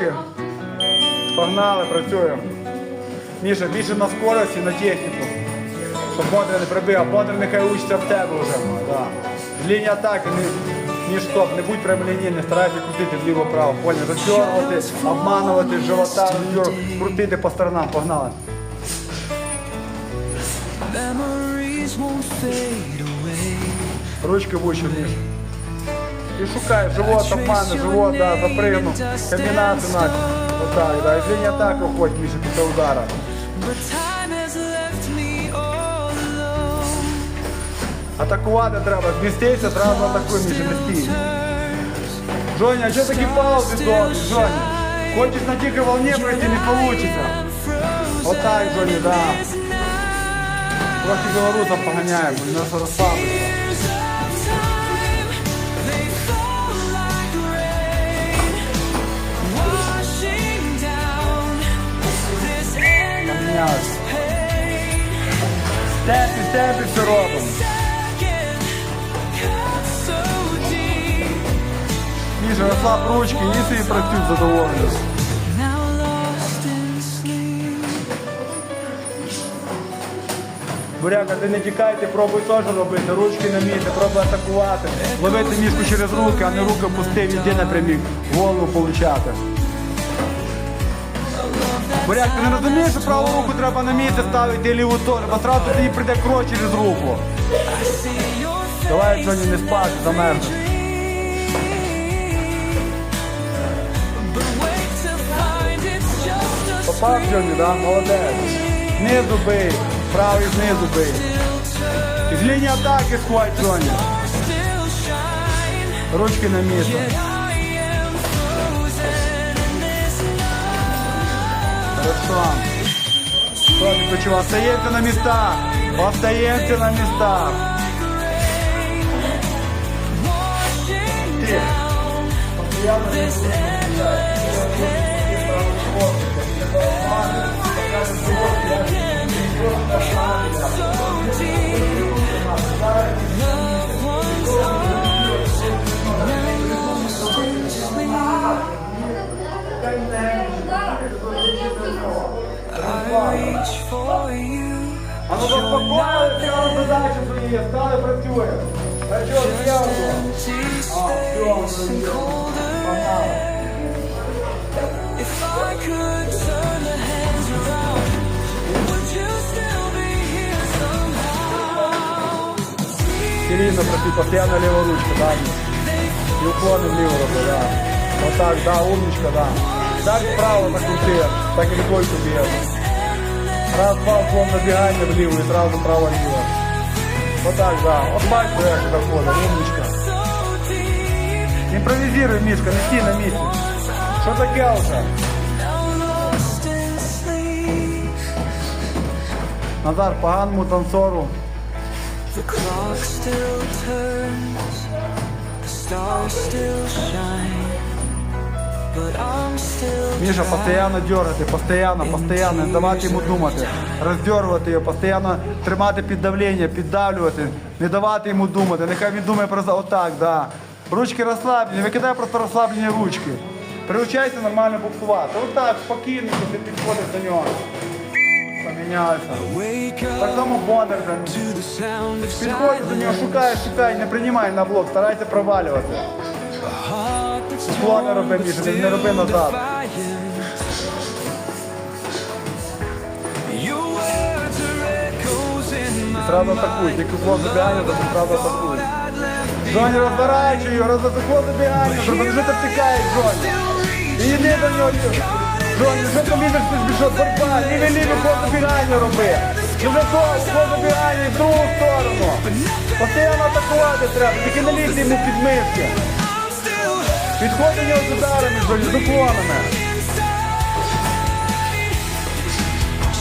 ручки. Погнали, працюємо. Міша, більше на скорості, на техніку. Щоб Бодрий не прибив, а Бодрий нехай учиться в тебе вже. Да. Лінія атаки, не, ні стоп, не будь прямолінійний, старайся крутити вліво-право, понял, роздергувати, обманувати живота, роздергувати, крутити по сторонам, погнали. Memories won't fade away. Ручки вище вниз. І шукай живот, обмани, живот, да, запригну. Комбінацію наче. Отак, да. І з лінії атаки уходь, Міша, після удара. But time has left me all alone. Атакувати треба, змістися, одразу атакуй, Міша, не стій. Жоня, а що такі паузи довгі, Жоня? Хочеш на тільки волні пройти, не вийде. Отак, Жоня, да. Трохи білорусам поганяємо, вони нас розслабляться. Темпі, темпі все робимо. Міша, розслаб ручки, і собі працюй sleep. Буряка, ти не тікайте, пробуй теж робити, ручки на місці, пробуй атакувати. Ловити мішку через руки, а не руки пусти, йди напрямік, голову получати. Буряк, ти не розумієш, що праву руку треба на місце ставити і ліву теж, бо одразу тобі прийде кров через руку. Давай, Джоні, не спати, замерзнеш. Попав, Джоні, да? Молодець. Знизу бий, правий знизу бий. З лінії атаки схвать, still. Ручки на місце. Хорошо. Що відпочивав? Остаємося на містах. Остаємося на містах. washing Ти. this so deep. А ну заспокоїли, взяли задачу свої, стали працюємо. Працюємо зверху. Empty space and colder air. If I could turn the hands around, would you still be here somehow? Сильно працюй, постійно ліва ручка, да. І уклони вліво роби, да. Отак, да, умничка, да. Так вправо накрути, так і рукою б'є. Раз, два, уклон набігання вліво і одразу право-ліво. Отак, да. От бачите, як це доходить, умничка. So deep, Імпровізируй, Мішка, не стій на місці. Що таке вже? now lost in sleep. Назар, поганому танцору. The clock still turns, the stars still shine, but I'm still Міша, постійно дергати, постійно, постійно, не давати йому думати, роздергувати його, постійно тримати під давлення, піддавлювати, не давати йому думати. Нехай він думає про отак, да. Ручки розслаблені, викидай просто розслаблені ручки. Приучайся нормально буксувати. Отак, спокійно, ти підходиш до нього. Помінялися. Wake Так само the Підходиш до нього, шукай, шукай, не приймай на блок, старайся провалювати. That's роби, Міша, не- роби назад. Сразу атакуй, тільки уклон забігання, то сразу атакуй. Джоні, розворачуй його, роз- уклон забігання, зроби, що ти втикаєш, Джоні. І йди до нього. Джоні, що ти лізеш, ти збіжав, борьба, лівий лівий уклон забігання роби. Дуже то, уклон забігання в другу сторону. Постійно атакувати треба, тільки не лізь йому під мишки. I'm still Підходь до нього з ударами, Джоні, з уклонами.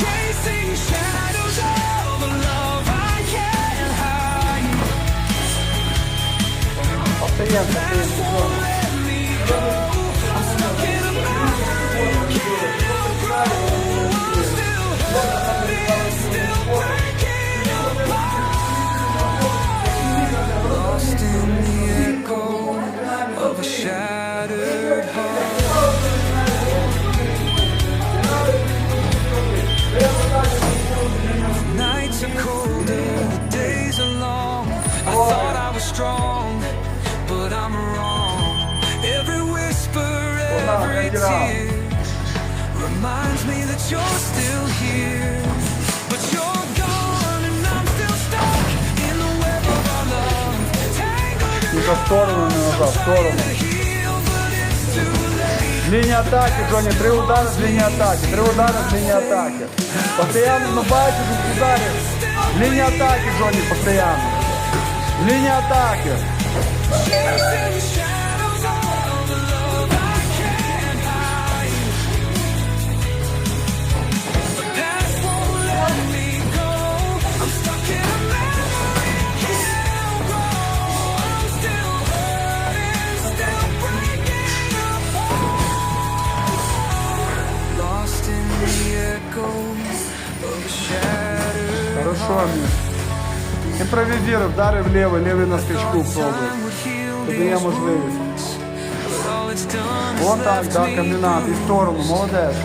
chasing shadows of Tangled в сторону, не назад, в сторону. Лінія атаки, Джоні, три удари з лінії атаки, три удари з лінії атаки. Постоянно, ну бачиш, ударів. Лінія атаки, Джоні, постоянно. Лінія атаки. Імпровізируй, вдари вліво, лівий на скачку пробуй. time would heal Тобі є можливість. Left так, me комбінат, і в сторону, молодець.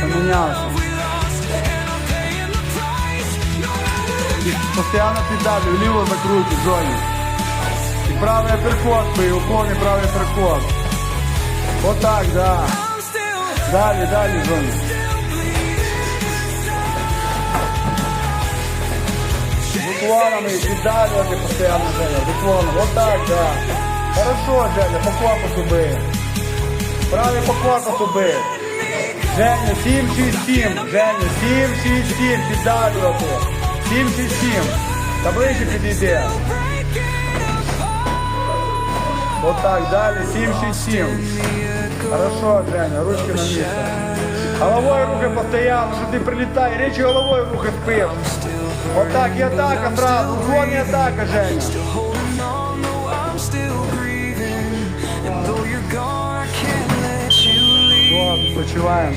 Помінявся. paying the price. No matter І правий переход, бий, уклон і правий переход. Отак, да. Далі, далі, Джоні. Уклонами і постійно, Женя, з. Отак, да. Хорошо, Женя, по корпусу бий. Правий по корпусу. Женя, 7, 6, 7. Женя, 7, 6, 7. Піддалювати. 7, 6, 7. Та ближче підійди. Отак, далі, 7, 6, 7. Хорошо, Женя, ручки на місце. Головою рухай постоянно, що ти прилітай, речі головою рухай впив. Отак, і атака зразу, уклон і атака, Женя. holding on, though I'm still breathing. And though you're gone, I can't let you leave. Все, відпочиваємо.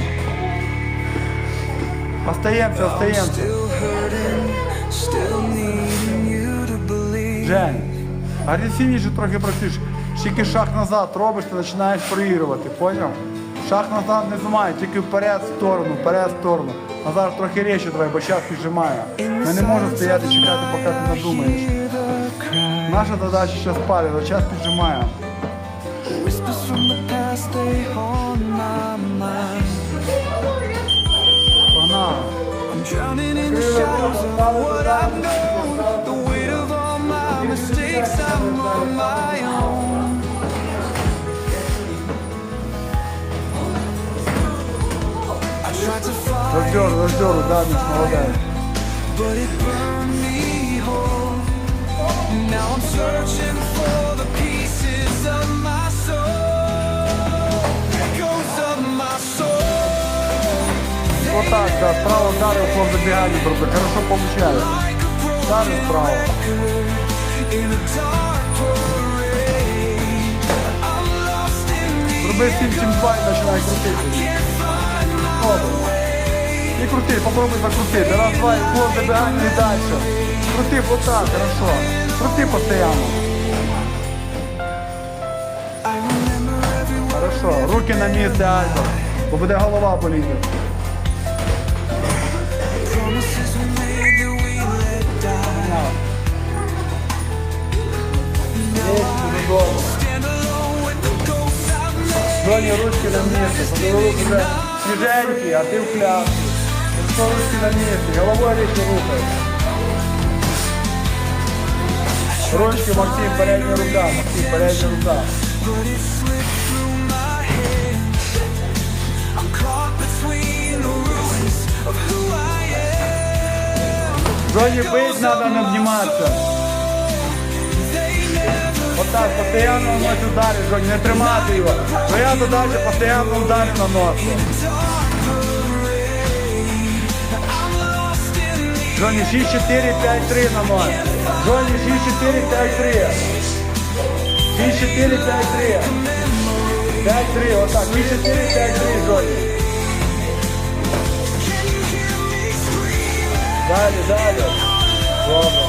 Остаємося, остаємося. Still hurting, still needing you to believe. Жень, агресивніше трохи працюєш. Тільки шаг назад робиш, ти починаєш проігрувати, поняв? Шаг назад не займає, тільки вперед в сторону, вперед в сторону. Назад трохи речі давай, бо час піджимає. Ми не можемо стояти чекати, поки ти надумаєш. Наша задача зараз пари, а час піджимає. Whispers from I tried to fight, Роздер, роздер, да, Міш, молодець. but it burned me whole. Now I'm searching for the pieces of my soul. Echoes of my soul. Отак, да, справа вдарив по забіганню, зроби. Хорошо получаєш. Like a broken Далі справа. in a dark parade. I'm lost in the Зроби 7-7-2 і починай крутити. І крути, попробуй закрутити. Раз, два, і уклон забігання і далі. Крути вот так, хорошо. Крути постійно. Хорошо. Руки на місце, Альбо. Бо буде голова боліти. Доні ручки на місце. Подивилися вже свіженькі, а ти в пляшці. Що ручки на місці, головою річки рухай. Ручки, Максим, передня рука, Максим, передня рука. But it slipped through Отак, постійно наносить удари, Жоні, не тримати його. Твоя задача постійно удари наносити. I'm lost in the 6-4-5-3 наносить. Жоні 6-4-5-3. 6-4-5-3. 5-3, отак, 6-4-5-3, Жоні. Далі, далі. Добре. Чотири раунди і працювали на висі. Це два раунди. Молодець. keep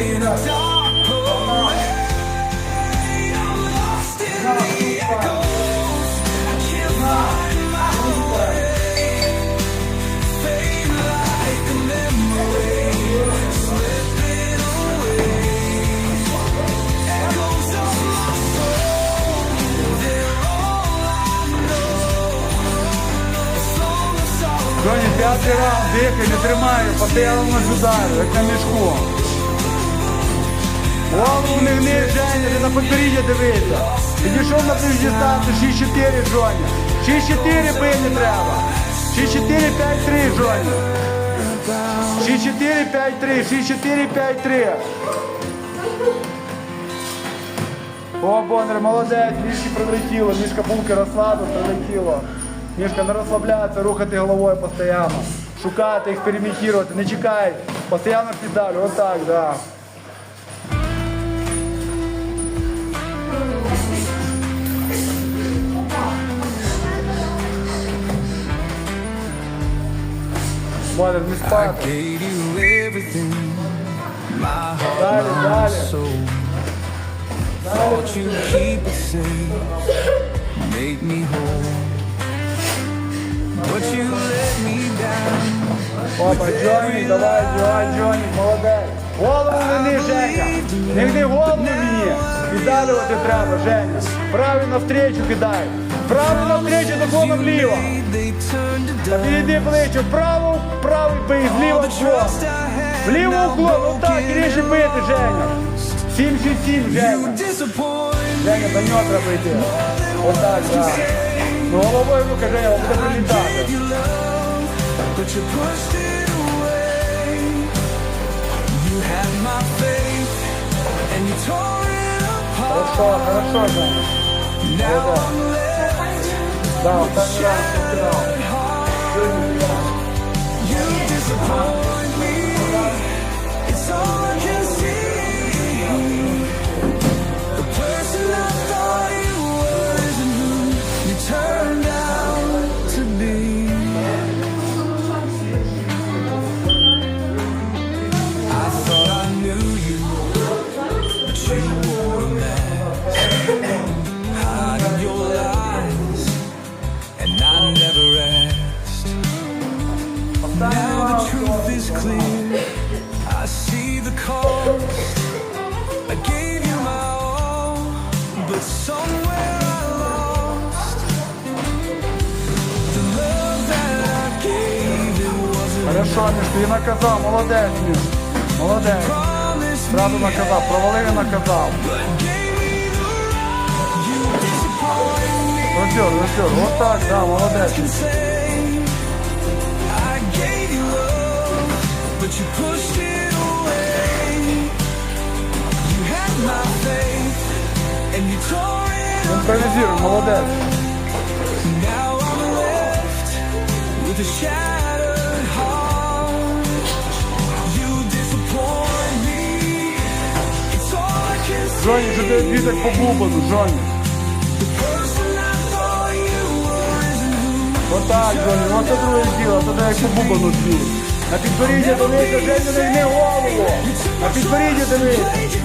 in a dark parade. I'm lost in the echoes. I can't find my way. Fade like a memory, slipping away. Echoes of my soul, they're all I know. A song of sorrow. Джоні, п'ятий раунд, дихай, не тримаю, постоянно наблюдаю, як на мішку. Голову не гни, Женя, на попереднє дивися. Підійшов на ближню дистанцію, 6-4, Джоні. 6-4 бити треба. 6-4, 5-3, Джоні. 6-4, 5-3, 6-4, 5-3. О, Бондар, молодець, мішки прилетіло, мішка булки розслабив, прилетіло. Мішка не розслабляється, рухати головою постійно. Шукати, експериментувати, не чекай. Постійно педалю, отак, да. Бондар, не спати. you Далі, далі. Thought you'd keep it safe, make me whole. But you let me down. Опа, Джонні, давай, давай, Джонні, молодець. Голову не Женя. Не гни голову мені. Піддалювати треба, Женя. Правий навстречу кидай. Правий навстречу, доклон вліво. They turned to Та підійди плечу, вправо, правий бий, I had Вліво now уклон, отак, і ріже бити, Женя. 7-6-7, Женя. Женя, до нього треба йти. Отак, так. Ну головою рука, Женя, буде прилітати. Хорошо, хорошо, Женя. Now Não, tá no. It's all I can see. Хорошо, Міш, ти наказав, молодець, Міш. Молодець. promised Зразу me, наказав. You disappoint me. Ростер, ростер, вот так, да, молодець. can say I gave you love, but you I. Джоні, що ти відок по бубану, who Отак, Джоні, ну це друге діло, то як по бубану твій. На підборіддя дивися, Женю, не голову. На підборіддя game.